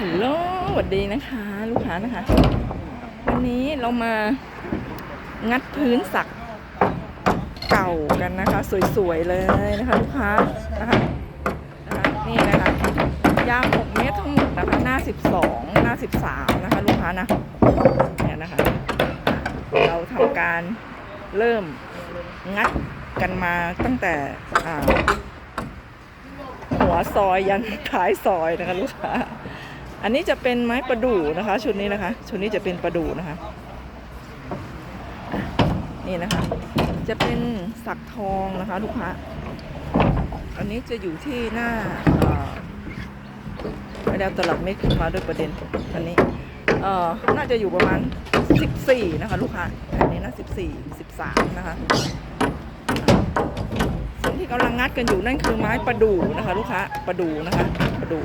ฮัลโหลสวัสดีนะคะ ลูกค้านะคะ วันนี้เรามางัดพื้นสักเก่ากันนะคะ สวยๆเลยนะคะลูกค้านะคะนะคะนี่นะคะยาว6เมตรทั้งหมดนะคะหน้า 12 หน้า 13 นะคะ ลูกค้านะเนี่ยนะคะ เราทำการเริ่มงัดกันมาตั้งแต่หัวซอยยันท้ายซอยนะคะลูกค้า อันนี้จะเป็นไม้ประดู่นะคะ ชุดนี้นะคะ ชุดนี้จะเป็นประดู่นะคะ นี่นะคะ จะเป็นสักทองนะคะลูกค้าอันนี้จะอยู่ที่หน้าไม่ได้ตลับเมตรขึ้นมาด้วยประเด็นอันนี้เอ่อน่าจะอยู่ประมาณ 14 นะคะ ลูกค้าอันนี้นะ14 13 นะคะสิ่งที่กำลังงัดกันอยู่นั่นคือไม้ประดู่นะคะ ลูกค้าประดู่นะคะประดู่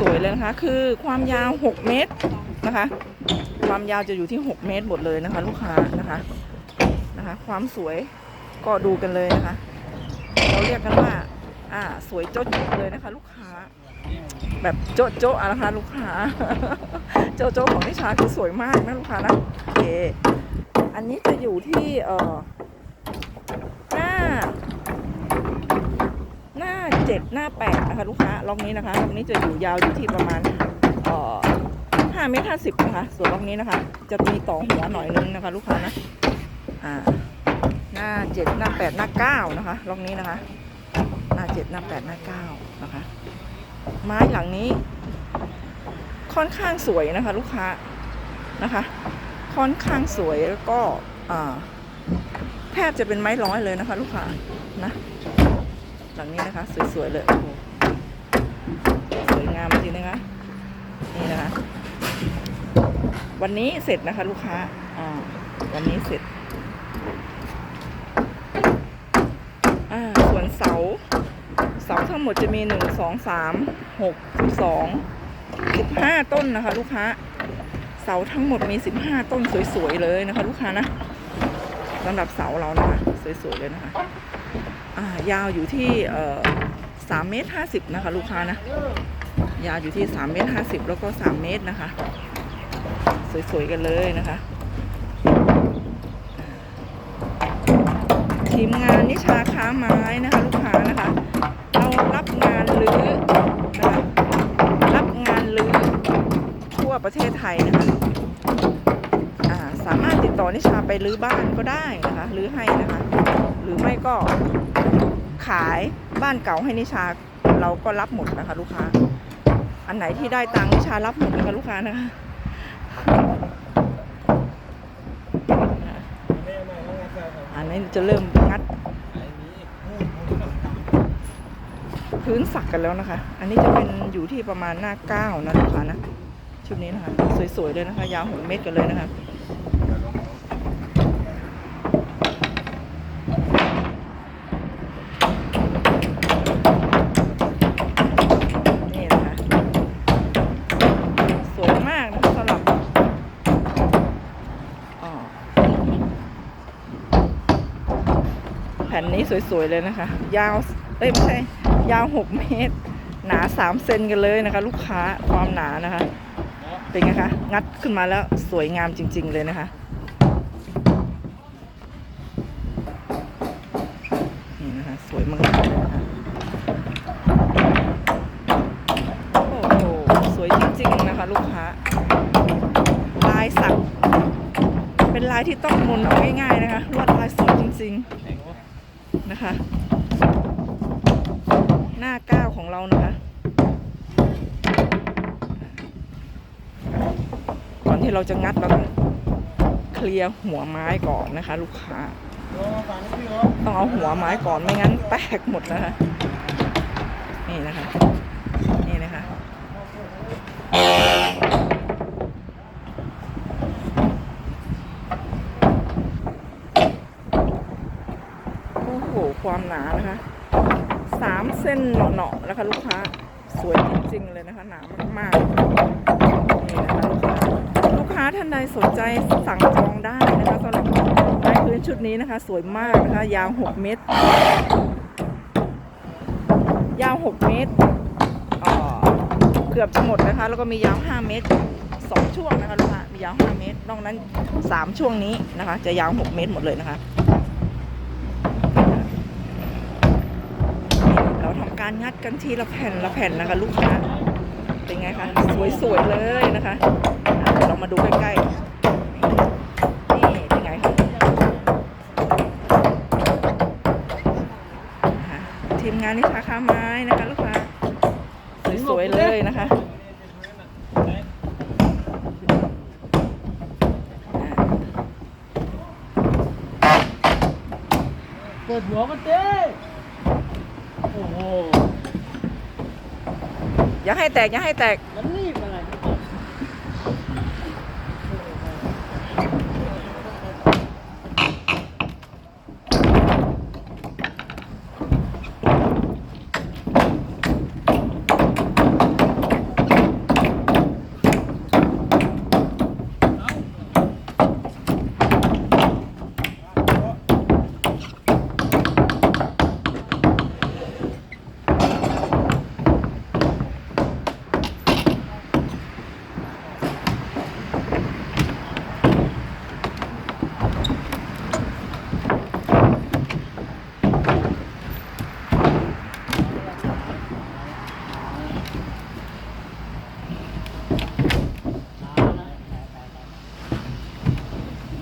สวยๆเลยนะคะ คือความยาว 6 เมตรนะคะ ความยาวจะอยู่ที่ 6 เมตรหมดเลยนะคะ ลูกค้านะคะนะคะ ความสวยก็ดูกันเลยนะคะ เราเรียกกันว่า อ่า สวยโจ๊ะเลยนะคะ ลูกค้า แบบโจ๊ะโจ๊ะอะนะคะ ลูกค้า โจ๊ะโจ๊ะของนิชาคือสวยมากนะลูกค้านะโอเคอันนี้จะอยู่ที่เอ่อหน้า เจ็ดหน้าแปดนะคะลูกค้าล็อกนี้นะคะล็อกนี้จะอยู่ยาวอยู่ที่ประมาณห้าเมตรห้าสิบนะคะส่วนล็อกนี้นะคะ จะมีต่อหัวหน่อยนึงนะคะ ลูกค้านะอ่าหน้าเจ็ดหน้าแปดหน้าเก้านะคะล็อกนี้นะคะ หน้าเจ็ดหน้าแปดหน้าเก้านะคะ ไม้หลังนี้ ค่อนข้างสวยนะคะ ลูกค้านะคะ ค่อนข้างสวยแล้วก็แทบจะเป็นไม้ร้อยเลยนะคะ ลูกค้านะังนี้นะคะ สวยๆเลยโอ้โหสวยงามจริงนะคะนี่นะคะ วันนี้เสร็จนะคะ ลูกค้าอ่าวันนี้เสร็จอ่าส่วนเสาเสาทั้งหมดจะมีหนึ่งสองสามหกสิบสองสิบห้าต้นนะคะ ลูกค้า เสาทั้งหมดมีสิบห้าต้นสวยๆเลยนะคะ ลูกค้านะสำหรับเสาเรานะคะ สวยๆเลยนะคะ ยาวอยู่ที่สามเมตรห้าสิบนะคะ ลูกค้านะ ยาวอยู่ที่สามเมตรห้าสิบแล้วก็สามเมตรนะคะ สวยๆกันเลยนะคะทีมงานนิชาค้าไม้นะคะ ลูกค้านะคะ เรารับงานรื้อนะคะรับงานรื้อทั่วประเทศไทยนะคะสามารถติดต่อนิชาไปรื้อบ้านก็ได้นะคะรื้อให้นะคะ หรือไม่ก็ขายบ้านเก่าให้นิชาเราก็รับหมดนะคะลูกค้า อันไหนที่ได้ตังค์นิชารับหมดนะคะลูกค้านะคะอันนี้จะเริ่มงัดพื้นสักกันแล้วนะคะ อันนี้จะเป็นอยู่ที่ประมาณหน้าเก้านะลูกค้านะ ชุดนี้นะคะ สวยๆเลยนะคะ ยาวหกเมตรกันเลยนะคะ แผ่นนี้สวยๆเลยนะคะ ยาว เอ้ยไม่ใช่ ยาว6เมตร หนา3เซนกันเลยนะคะ ลูกค้าความหนานะคะ เป็นไงคะ งัดขึ้นมาแล้วสวยงามจริง ๆ เลยนะคะนี่นะคะสวยมากเลยนะคะโอ้โหสวยจริง ๆ นะคะ ลูกค้า ลายสักเป็นลายที่ต้องมนเอาง่ายๆนะคะลวดลายสวยจริง ๆ นะคะ หน้าก้าวของเรานะคะ ก่อนที่เราจะงัดเราต้องเคลียร์หัวไม้ก่อนนะคะ ลูกค้า ต้องเอาหัวไม้ก่อนไม่งั้นแตกหมดนะคะ นี่นะคะ นี่นะคะ โอ้โห ความหนานะคะ สามเส้นเหนาะๆนะคะ ลูกค้า สวยจริงๆเลยนะคะ หนามากๆ นี่นะคะลูกค้า ลูกค้าท่านใด สนใจสั่งจองได้นะคะสำหรับไม้พื้นชุดนี้นะคะ สวยมากนะคะ ยาว 6 เมตร ยาว 6 เมตรเกือบจะหมดนะคะ แล้วก็มียาว 5 เมตรสองช่วงนะคะลูกค้ามียาว 5 เมตรนอกนั้น 3 ช่วงนี้นะคะ จะยาว 6 เมตรหมดเลยนะคะ เราทำการงัดกันทีละแผ่นละแผ่นนะคะ ลูกค้าเป็นไงคะ สวยๆเลยนะคะ อะเดี๋ยวเรามาดูใกล้ๆ นี่เป็นไงคะอะทีมงานนิชาค้าไม้นะคะลูกค้าสวยๆเลยนะคะอะเปิดหัวกันเต้โอ้โหอย่าให้แตกอย่าให้แตก มันรีบอะไร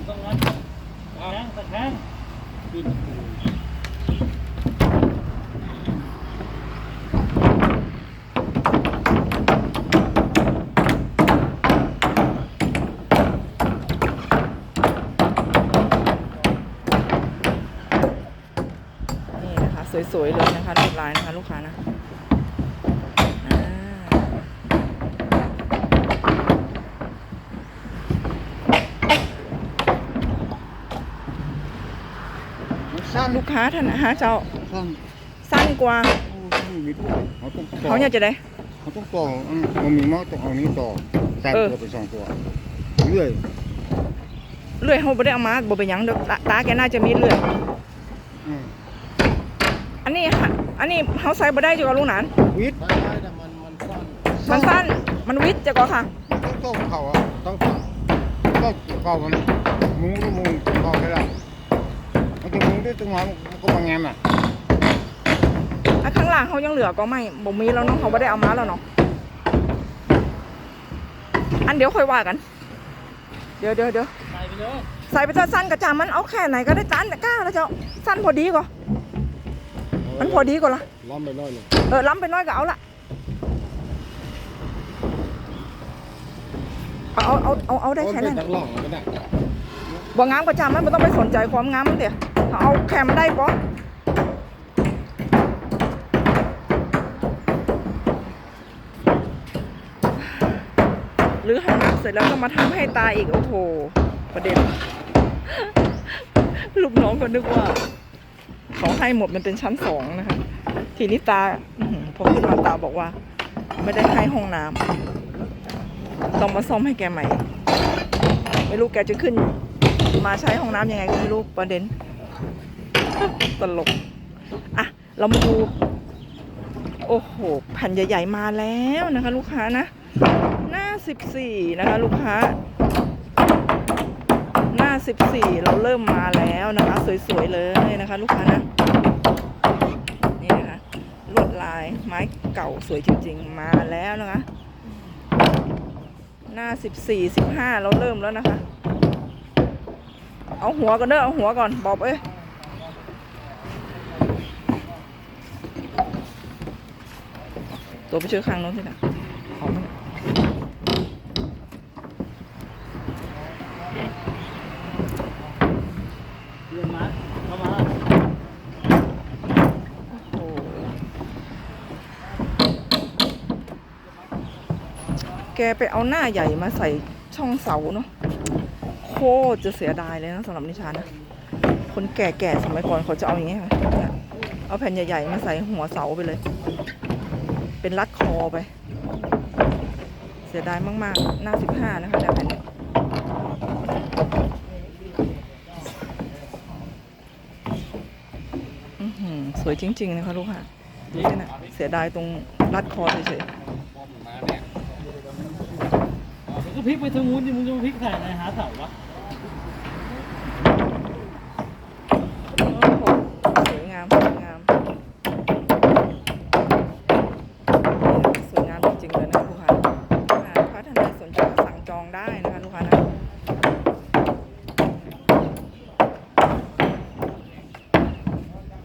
ต้องงัดตะแคงตะแคงปิด นี่นะคะ สวยๆเลยนะคะรูปลายนะคะลูกค้านะอ่ามันสั้นลูกค้าท่านนะฮะเจ้าสั้นสั้นกว่าโอ้สั้นมีด้วยเขาต้องต่อเขาเนี่ยจะได้เขาต้องต่ออืมมันมีมากต้องเอานี้ต่อสามเออตัวเป็นสองตัวเรื่อยเลื่อยเขาไม่ได้เอามาบ่เป็นหยังเดี๋ยวตาตาแกน่าจะมีเลื่อยอืมอั นนี้ฮะอันนี้เขาใส่บ่ได้จ้ะก็ลุงหนาน วิทย์ไม่ได้แต่มันมันสั้นมันสั้น มันวิดจ้ะก็ค่ะ ต้องต่อเขาอะต้องต่อก็เขามันมุ้งก็มุ้งเขาแค่ละมันจะมุ้งด้วยตรงนั้นมันก็บางแงมอะอันข้างล่างเขายังเหลือก็ไม่บ่มีแล้วเนาะเขาไม่ได้เอามาแล้วเนาะอันเดี๋ยวค่อยว่ากัน เดี๋ยวเดี๋ยวเดี๋ยวใส่ไปเลยใส่ไปเถอะสั้นกระจามันเอาแค่ไหนก็ได้จานแต่กล้าแล้วเจ้าสั้นพอดีก็ มันพอดีก็ละล้อมไปน้อยเลยเออล้ำไปน้อยก็เอาละเอาเอาเอาเอาเอาได้แค่นั้นตักล่องก็ได้บ่งามกระจามันไม่ต้องไปสนใจความงามมันเดี๋ยวเอาแค่มันได้ปะหรือให้นักเสร็จแล้วก็มาทำให้ตายอีก โอ้โห ประเด็น ลูกน้องก็นึกว่า เขาให้หมดมันเป็นชั้นสองนะคะ ทีนี้ตาพอขึ้นมาตาบอกว่า ไม่ได้ให้ห้องน้ำต้องมาซ่อมให้แกใหม่ ไม่รู้แกจะขึ้น มาใช้ห้องน้ำยังไงก็ไม่รู้ประเด็น ตลก อะ เรามาดู โอ้โหแผ่นใหญ่ๆมาแล้วนะคะ ลูกค้านะ หน้าสิบสี่นะคะ ลูกค้าหน้าสิบสี่เราเริ่มมาแล้วนะคะ สวย ๆ เลยนะคะ ลูกค้านะ ลาย ไม้เก่าสวยจริง ๆ มาแล้วนะคะ หน้าสิบสี่สิบห้าเราเริ่มแล้วนะคะ เอาหัวก่อนเด้อเอาหัวก่อนบอบเอ้ยตัวไปช่วยข้างน้นสินะเอามาเนี่ยเรียนมาเข้ามา โอ้โหแกไปเอาหน้าใหญ่มาใส่ช่องเสาเนาะโคตรจะเสียดายเลยนะสำหรับนิชานะ คนแก่ๆสมัยก่อนเขาจะเอาอย่างเนี่ยเอาแผ่นใหญ่ๆมาใส่หัวเสาไปเลย เป็นรัดคอไป เสียดายมากๆ หน้าสิบห้านะคะแผ่นนี้ยอื้อหือสวยจริงๆนะคะลูกค่ะดูสินะเสียดายตรงรัดคอเฉยๆ ลิกไปทางนู้นดิมึงจะมาพลิกถ่ายอะไรหาเสาวะสวยงามสวยงามสวยงามจริงๆเลยนะคะลูกค้าอ่าถ้าท่านใดสนใจก็สั่งจองได้นะคะลูกค้านะ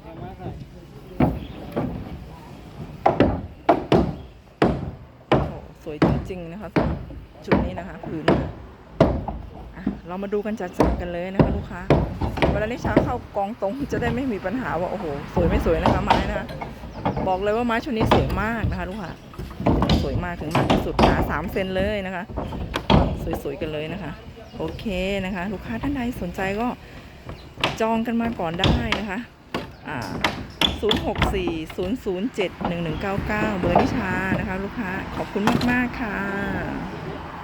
เอามาใส่โอ้โหสวยจริงๆนะคะ จุดนี้นะคะผืนนเรามาดูกันจัดๆกันเลยนะคะลูกค้าเวลานิชาเข้ากองตรงจะได้ไม่มีปัญหาว่าโอ้โหสวยไม่สวยนะคะไม้นะคะบอกเลยว่าไม้ชุดนี้สวยมากนะคะลูกค้าสวยมากถึงมากที่สุดหนาสามเซนเลยนะคะ สวยๆกันเลยนะคะ โอเคนะคะ ลูกค้าท่านใดสนใจก็จองกันมาก่อนได้นะคะอ่า064 007 1199 เบอร์นิชานะคะ ลูกค้าขอบคุณมาก ๆ ค่ะ